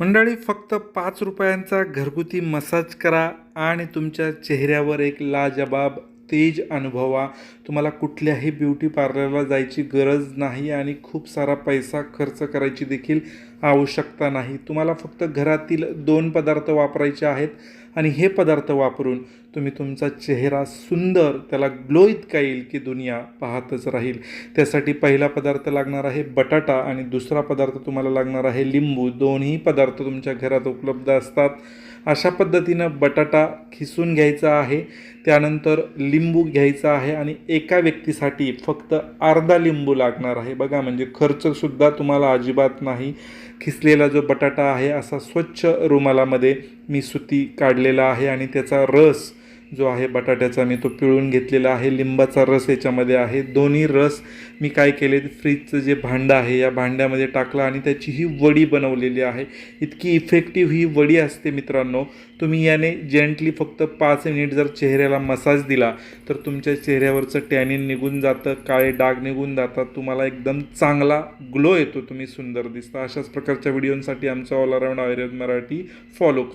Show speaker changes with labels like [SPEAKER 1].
[SPEAKER 1] मंडळी फक्त पाच रुपयांचा घरगुती मसाज करा आणि तुमच्या चेहऱ्यावर एक लाजबाब तेज अनुभवा. तुम्हाला कुठल्याही ब्युटी पार्लरला जायची गरज नाही आणि खूप सारा पैसा खर्च करायची देखील आवश्यकता नाही. तुम्हाला फक्त घरातील दोन पदार्थ वापरायचे आहेत आणि हे पदार्थ वापरून तुम्ही तुमचा चेहरा सुंदर त्याला ग्लो इतका येईल की दुनिया पाहतच राहील. त्यासाठी पहिला पदार्थ लागणार आहे बटाटा आणि दुसरा पदार्थ तुम्हाला लागणार आहे लिंबू. दोन्ही पदार्थ तुमच्या घरात उपलब्ध असतात. अशा पद्धतीनं बटाटा खिसून घ्यायचा आहे त्यानंतर लिंबू घ्यायचा आहे आणि एका व्यक्तीसाठी फक्त अर्धा लिंबू लागणार आहे. बघा म्हणजे खर्चसुद्धा तुम्हाला अजिबात नाही. खिसलेला जो बटाटा आहे असा स्वच्छ रुमालामध्ये मी सुती काढलेला आहे आणि त्याचा रस जो आहे बटाट्याचा मी तो पिळून घेतलेला आहे. लिंबाचा रस याच्यामध्ये आहे. दोन्ही रस मी काय केले फ्रीजचं जे भांडं आहे या भांड्यामध्ये टाकलं आणि त्याची ही वडी बनवलेली आहे. इतकी इफेक्टिव्ह ही वडी असते मित्रांनो. तुम्ही याने जेंटली फक्त पाच मिनिट जर चेहऱ्याला मसाज दिला तर तुमच्या चेहऱ्यावरचं टॅनिन निघून जातं काळे डाग निघून जातात तुम्हाला एकदम चांगला ग्लो येतो तुम्ही सुंदर दिसता. अशाच प्रकारच्या व्हिडिओंसाठी आमचा all around Ayurved Marathi follow करा.